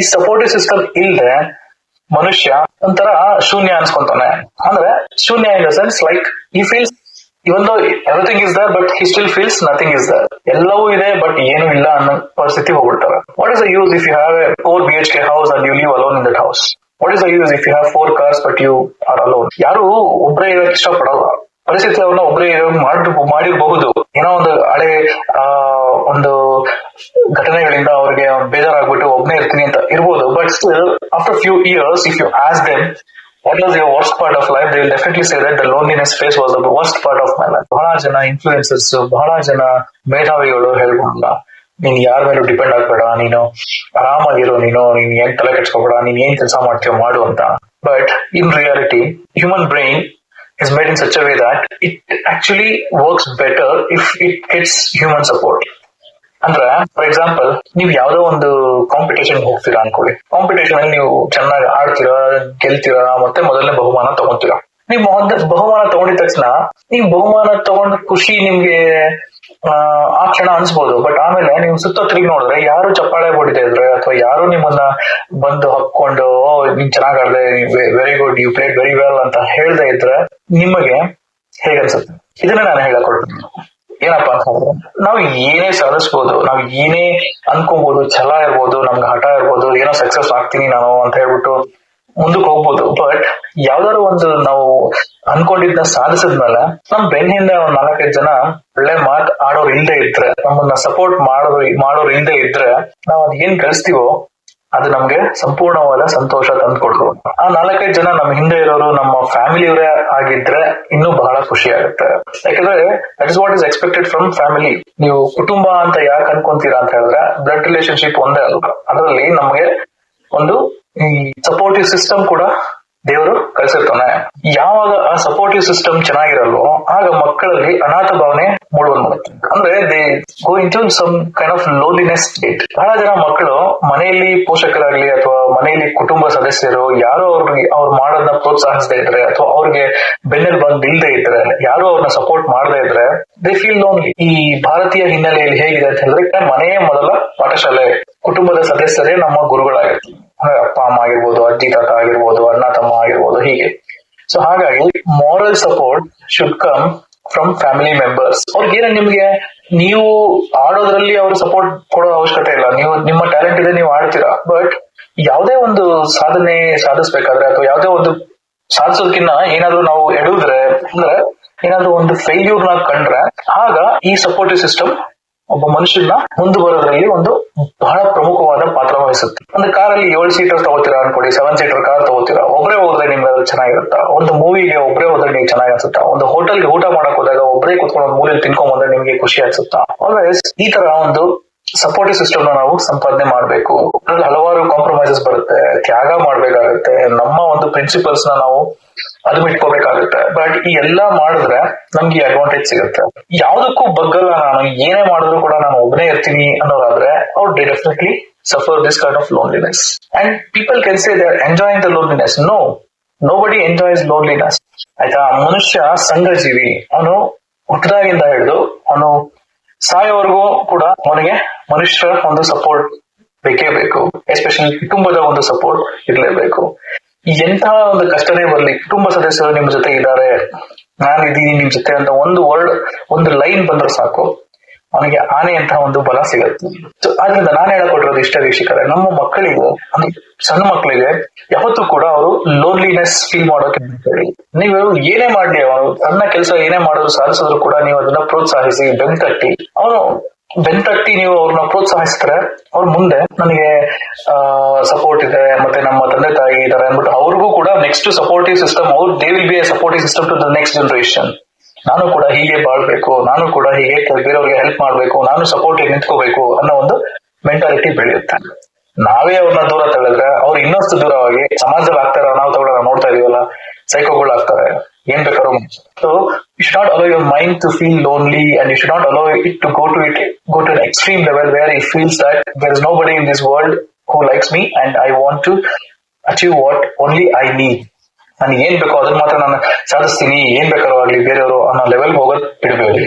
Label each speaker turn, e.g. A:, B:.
A: ಈ supportive system ಇಲ್ಲದೆ ಮನುಷ್ಯ ಒಂಥರ ಶೂನ್ಯ ಅನ್ಸ್ಕೊಂತಾನೆ. ಅಂದ್ರೆ ಶೂನ್ಯ in the sense like he feels even everything is there but he still feels nothing is there ಎಲ್ಲವೂ ಇದೆ ಬಟ್ ಏನು ಇಲ್ಲ ಅನ್ನೋ ಪರಿಸ್ಥಿತಿ ಹೋಗ್ಬಿಡ್ತಾರೆ. What is the use if you have a four B H K house and you live alone in that house what is the use if you have four cars but you are alone ಯಾರು ಒಬ್ಬರೇ ಇರೋಕೆ ಇಷ್ಟಪಡಲ್ಲ. ಪರಿಸ್ಥಿತಿ ಅವ್ರನ್ನ ಒಬ್ಬರೇ ಮಾಡಿ ಮಾಡಿರಬಹುದು. ಏನೋ ಒಂದು ಹಳೆ, ಆ, ಒಂದು ಘಟನೆಗಳಿಂದ ಅವ್ರಿಗೆ ಬೇಜಾರಾಗ್ಬಿಟ್ಟು ಒಬ್ನೇ ಇರ್ತೀನಿ ಅಂತ ಇರ್ಬೋದು. But still after few years if you ask them what was your worst part of life they will definitely say that the loneliness phase was the worst part of my life ಬಹಳ ಜನ influencers ಬಹಳ ಜನ ಮೇಧಾವಿಗಳು ಹೇಳ್ಬೋದಲ್ಲ ನೀನ್ ಯಾರ ಮೇಲೂ depend ಆಗ್ಬೇಡ, ನೀನು ಆರಾಮಾಗಿರೋ, ನೀನು, ನೀನ್ ಏನ್ ತಲೆ ಕೆಡ್ಸ್ಕೊಬೇಡ, ನೀನ್ ಏನ್ ಕೆಲಸ ಮಾಡ್ತೀಯೋ ಮಾಡು ಅಂತ. But in reality human brain is made in such a way that it actually works better if it gets human support. ಅಂದ್ರೆ ಫಾರ್ ಎಕ್ಸಾಂಪಲ್ ನೀವು ಯಾವ್ದೋ ಒಂದು ಕಾಂಪಿಟೇಷನ್ ಹೋಗ್ತೀರಾ ಅನ್ಕೊಳ್ಳಿ ಕಾಂಪಿಟೇಷನ್ ಅಲ್ಲಿ ನೀವು ಚೆನ್ನಾಗಿ ಆಡ್ತೀರಾ, ಗೆಲ್ತೀರಾ, ಮತ್ತೆ ಮೊದಲನೇ ಬಹುಮಾನ ತಗೊಂತೀರಾ ನೀವು ಬಹುಮಾನ ತಗೊಂಡಿದ ತಕ್ಷಣ, ನೀವು ಬಹುಮಾನ ತಗೊಂಡ ಖುಷಿ ನಿಮ್ಗೆ ಆ, ಕ್ಷಣ ಅನ್ಸ್ಬೋದು. ಬಟ್ ಆಮೇಲೆ ನೀವು ಸುತ್ತ ತಿರುಗಿ ನೋಡಿದ್ರೆ ಯಾರು ಚಪ್ಪಾಳೆ ಹೊಡಿತಾ ಇದ್ರೆ ಅಥವಾ ಯಾರು ನಿಮ್ಮನ್ನ ಬಂದು ಹಕ್ಕೊಂಡು ಓ ನೀನ್ ಚೆನ್ನಾಗ್ ಆಡ್ದೆ very good you played very well ಅಂತ ಹೇಳ್ದೆ ಇದ್ರೆ ನಿಮಗೆ ಹೇಗನ್ಸುತ್ತೆ ಇದನ್ನ ನಾನು ಹೇಳಕ್ ಏನಪ್ಪಾ ಅಂತ ಹೇಳಿದ್ರೆ ನಾವು ಏನೇ ಸಾಧಿಸ್ಬೋದು ನಾವು ಏನೇ ಅನ್ಕೋಬಹುದು ಛಲ ಇರ್ಬೋದು ನಮ್ಗೆ ಹಠ ಇರ್ಬೋದು ಏನೋ ಸಕ್ಸಸ್ ಆಗ್ತೀನಿ ನಾನು ಅಂತ ಹೇಳ್ಬಿಟ್ಟು ಮುಂದಕ್ಕೆ ಹೋಗ್ಬೋದು. ಬಟ್ ಯಾವ್ದಾರು ಒಂದು ನಾವು ಅನ್ಕೊಂಡಿದ್ನ ಸಾಧಿಸಿದ್ಮೇಲೆ ನಮ್ ಬೆನ್ನ ಹಿಂದೆ ಒಂದ್ ನಾಲ್ಕೈದು ಜನ ಒಳ್ಳೆ ಮಾತ್ ಆಡೋರು ಇಲ್ದೇ ಇದ್ರೆ, ನಮ್ಮನ್ನ ಸಪೋರ್ಟ್ ಮಾಡೋರು ಮಾಡೋರು ಇದ್ರೆ ನಾವ್ ಅದ್ ಏನ್ ಕಳಿಸ್ತೀವೋ ಅದು ನಮ್ಗೆ ಸಂಪೂರ್ಣವಾದ ಸಂತೋಷ ತಂದ್ಕೊಡ್ತು ಆ ನಾಲ್ಕೈದು ಜನ ನಮ್ಮ ಹಿಂದೆ ಇರೋರು, ನಮ್ಮ ಫ್ಯಾಮಿಲಿಯವರೇ ಆಗಿದ್ರೆ ಇನ್ನೂ ಬಹಳ ಖುಷಿ ಆಗುತ್ತೆ. ಯಾಕಂದ್ರೆ that is what is expected from family ನೀವು ಕುಟುಂಬ ಅಂತ ಯಾಕೆ ಅನ್ಕೊಂತೀರಾ ಅಂತ ಹೇಳಿದ್ರೆ ಬ್ಲಡ್ ರಿಲೇಶನ್ಶಿಪ್ ಒಂದೇ ಅಲ್ಲ ಅದರಲ್ಲಿ ನಮ್ಗೆ ಒಂದು ಈ ಸಪೋರ್ಟಿವ್ ಸಿಸ್ಟಮ್ ಕೂಡ ದೇವರು ಕಳ್ಸಿರ್ತಾನೆ. ಯಾವಾಗ ಆ ಸಪೋರ್ಟಿವ್ ಸಿಸ್ಟಮ್ ಚೆನ್ನಾಗಿರಲ್ವೋ, ಆಗ ಮಕ್ಕಳಲ್ಲಿ ಅನಾಥ ಭಾವನೆ ಮೂಡುವಂತ ಅಂದ್ರೆ they go in to some kind of loneliness state ಬಹಳ ಜನ ಮಕ್ಕಳು ಮನೆಯಲ್ಲಿ ಪೋಷಕರಾಗ್ಲಿ ಅಥವಾ ಮನೆಯಲ್ಲಿ ಕುಟುಂಬ ಸದಸ್ಯರು ಯಾರೋ ಅವ್ರಿಗೆ ಅವ್ರು ಮಾಡೋದನ್ನ ಪ್ರೋತ್ಸಾಹಿಸದೇ ಇದ್ರೆ ಅಥವಾ ಅವ್ರಿಗೆ ಬೆನ್ನೆಲ್ ಬಂದ್ ಇಲ್ದೇ ಇದ್ರೆ, ಯಾರು ಅವ್ರನ್ನ ಸಪೋರ್ಟ್ ಮಾಡದೇ ಇದ್ರೆ ದೇ ಫೀಲ್ ಲೋನ್ಲಿ ಈ ಭಾರತೀಯ ಹಿನ್ನೆಲೆಯಲ್ಲಿ ಹೇಗಿದೆ ಅಂತ ಹೇಳಿದ್ರೆ, ಮನೆಯೇ ಮೊದಲ ಪಾಠಶಾಲೆ, ಕುಟುಂಬದ ಸದಸ್ಯರೇ ನಮ್ಮ ಗುರುಗಳಾಗಿರ್ತಾರೆ. ಅಪ್ಪ ಅಮ್ಮ ಆಗಿರ್ಬೋದು ಅಜ್ಜಿ ತಾತ ಆಗಿರ್ಬೋದು, ಅಣ್ಣ ತಮ್ಮ ಆಗಿರ್ಬೋದು, ಹೀಗೆ. ಸೊ ಹಾಗಾಗಿ moral support should come from family members ಅವ್ರಿಗೇನ ನಿಮ್ಗೆ? ನೀವು ಆಡೋದ್ರಲ್ಲಿ ಅವ್ರ ಸಪೋರ್ಟ್ ಕೊಡೋ ಅವಶ್ಯಕತೆ ಇಲ್ಲ. ನೀವು, ನಿಮ್ಮ ಟ್ಯಾಲೆಂಟ್ ಇದೆ, ನೀವು ಆಡ್ತೀರಾ. ಬಟ್ ಯಾವುದೇ ಒಂದು ಸಾಧನೆ ಸಾಧಿಸ್ಬೇಕಾದ್ರೆ ಅಥವಾ ಯಾವುದೇ ಒಂದು ಸಾಧಿಸೋದಕ್ಕಿನ್ನ ಏನಾದ್ರೂ ನಾವು ಎಡುದ್ರೆ ಅಂದ್ರೆ ಏನಾದ್ರೂ ಒಂದು ಫೇಲ್ಯೂರ್ನ ಕಂಡ್ರೆ, ಆಗ ಈ ಸಪೋರ್ಟಿವ್ ಸಿಸ್ಟಮ್ ಒಬ್ಬ ಮನುಷ್ಯನ ಮುಂದೆ ಬರೋದ್ರಲ್ಲಿ ಒಂದು ಬಹಳ ಪ್ರಮುಖವಾದ ಪಾತ್ರ ವಹಿಸುತ್ತೆ. ಒಂದು ಕಾರಲ್ಲಿ ಏಳು ಸೀಟರ್ ತಗೋತೀರಾ ಅನ್ಕೊಡಿ ಸೆವೆನ್ ಸೀಟರ್ ಕಾರ್ ತಗೋತೀರಾ ಒಬ್ಬರೇ ಹೋದ್ರೆ ನಿಮ್ಗೆ ಅದು ಚೆನ್ನಾಗಿರುತ್ತಾ? ಒಂದು ಮೂವಿಗೆ ಒಬ್ಬರೇ ಹೋದ್ರೆ ನಿಮ್ಗೆ ಚೆನ್ನಾಗಿ ಅನ್ಸುತ್ತಾ ಒಂದು ಹೋಟೆಲ್ಗೆ ಊಟ ಮಾಡಕ್ ಹೋದಾಗ ಒಬ್ಬರೇ ಕುತ್ಕೊಂಡು ಮೂಲೆಯಲ್ಲಿ ತಿನ್ಕೊಂಡ್ ಬಂದ್ರೆ ನಿಮ್ಗೆ ಖುಷಿ ಅನ್ಸುತ್ತಾ? ಆಲ್ವೇಸ್ ಈ ತರ ಒಂದು ಸಪೋರ್ಟಿವ್ ಸಿಸ್ಟಮ್ನ ನಾವು ಸಂಪಾದನೆ ಮಾಡಬೇಕು. ಹಲವಾರು ಕಾಂಪ್ರಮೈಸಸ್ ಬರುತ್ತೆ, ತ್ಯಾಗ ಮಾಡ್ಬೇಕಾಗುತ್ತೆ. ನಮ್ಮ ಒಂದು ಪ್ರಿನ್ಸಿಪಲ್ಸ್ ನಾವು ಅದು ಬಿಟ್ಕೋಬೇಕಾಗುತ್ತೆ. ಬಟ್ ಈ ಎಲ್ಲಾ ಮಾಡಿದ್ರೆ ನಮ್ಗೆ ಅಡ್ವಾಂಟೇಜ್ ಸಿಗುತ್ತೆ. ಯಾವ್ದಕ್ಕೂ ಬಗ್ಗಲ್ಲ ನಾನು. ಏನೇ ಮಾಡಿದ್ರು ಕೂಡ ನಾನು ಒಬ್ಬನೇ ಇರ್ತೀನಿ ಅನ್ನೋದಾದ್ರೆ, ಅವ್ರು definitely suffer this kind of loneliness and people can say they are enjoying the loneliness no nobody enjoys loneliness ಆಯ್ತಾ? ಮನುಷ್ಯ ಸಂಘಜೀವಿ. ಅವನು ಹುಟ್ಟದಾಗಿಂದ ಹಿಡಿದು ಅವನು ಸಾಯೋವರೆಗೂ ಕೂಡ ಅವನಿಗೆ ಮನುಷ್ಯರ ಒಂದು ಸಪೋರ್ಟ್ ಬೇಕೇ ಬೇಕು. ಎಸ್ಪೆಷಲಿ ಕುಟುಂಬದ ಒಂದು ಸಪೋರ್ಟ್ ಇರಲೇಬೇಕು. ಎಂತಹ ಒಂದು ಕಷ್ಟನೇ ಬರಲಿ, ಕುಟುಂಬ ಸದಸ್ಯರು ನಿಮ್ ಜೊತೆ ಇದ್ದಾರೆ, ನಾನು ಇದ್ದೀನಿ ನಿಮ್ ಜೊತೆ ಅಂತ ಒಂದು ವರ್ಡ್ ಒಂದು ಲೈನ್ ಬಂದ್ರೆ ಸಾಕು. ಅವನಿಗೆ ಆನೆ ಅಂತ ಒಂದು ಬಲ ಸಿಗುತ್ತೆ. ಸೊ ಆದ್ರಿಂದ ನಾನು ಹೇಳಕೊಟ್ಟಿರೋದು ಇಷ್ಟ ವೀಕ್ಷಕರೇ, ನಮ್ಮ ಮಕ್ಕಳಿಗೆ ಸಣ್ಣ ಮಕ್ಕಳಿಗೆ ಯಾವತ್ತೂ ಕೂಡ ಅವರು ಲೋನ್ಲಿನೆಸ್ ಫೀಲ್ ಮಾಡೋಕೆ ನೀವು ಏನೇ ಮಾಡ್ಲಿ ಅವನು ಸಣ್ಣ ಕೆಲಸ ಏನೇ ಮಾಡೋದು ಸಾಧಿಸಿದ್ರು ಕೂಡ ನೀವು ಅದನ್ನ ಪ್ರೋತ್ಸಾಹಿಸಿ, ಬೆಂಕಟ್ಟಿ, ಅವನು ಬೆನ್ ತಟ್ಟಿ ನೀವು ಅವ್ರನ್ನ ಪ್ರೋತ್ಸಾಹಿಸಿದ್ರೆ ಅವ್ರ ಮುಂದೆ ನನಗೆ ಸಪೋರ್ಟ್ ಇದೆ, ಮತ್ತೆ ನಮ್ಮ ತಂದೆ ತಾಯಿ ಇದಾರೆ ಅಂದ್ಬಿಟ್ಟು ಅವ್ರಿಗೂ ಕೂಡ ನೆಕ್ಸ್ಟ್ ಸಪೋರ್ಟಿವ್ ಸಿಸ್ಟಮ್ ಅವ್ರ they will be a supportive system to the next generation ನಾನು ಕೂಡ ಹೀಗೆ ಬಾಳ್ಬೇಕು, ನಾನು ಕೂಡ ಹೀಗೆ ಬೇರೆಯವ್ರಿಗೆ ಹೆಲ್ಪ್ ಮಾಡ್ಬೇಕು, ನಾನು ಸಪೋರ್ಟಿವ್ ನಿಂತ್ಕೋಬೇಕು ಅನ್ನೋ ಒಂದು ಮೆಂಟಾಲಿಟಿ ಬೆಳೆಯುತ್ತೆ. ನಾವೇ ಅವ್ರನ್ನ ದೂರ ತಳ್ಳಿದ್ರೆ, ಅವ್ರು ಇನ್ನಷ್ಟು ದೂರವಾಗಿ ಸಮಾಜದಲ್ಲಿ ಆಗ್ತಾರ ನಾವು ತಗೊಳ್ಳೋ ನೋಡ್ತಾ ಇದೀವಲ್ಲ ಸೈಕೋಗಳು ಆಗ್ತಾರೆ. ಏನ್ ಬೇಕಾದ್ರೂ so you should not allow your mind to feel lonely and you should not allow it to go to it go to extreme level where it feels that there is nobody in this world who likes me and I want to achieve what only I need ನನಗೆ ಏನ್ ಬೇಕೋ ಅದನ್ನ ಮಾತ್ರ ನಾನು ಸಾಧಿಸ್ತೀನಿ ಏನ್ ಬೇಕಾದ್ರೂ ಆಗ್ಲಿ ಬೇರೆಯವರು ಅನ್ನೋ ಲೆವೆಲ್ ಹೋಗೋದು ಬಿಡಬೇಡಿ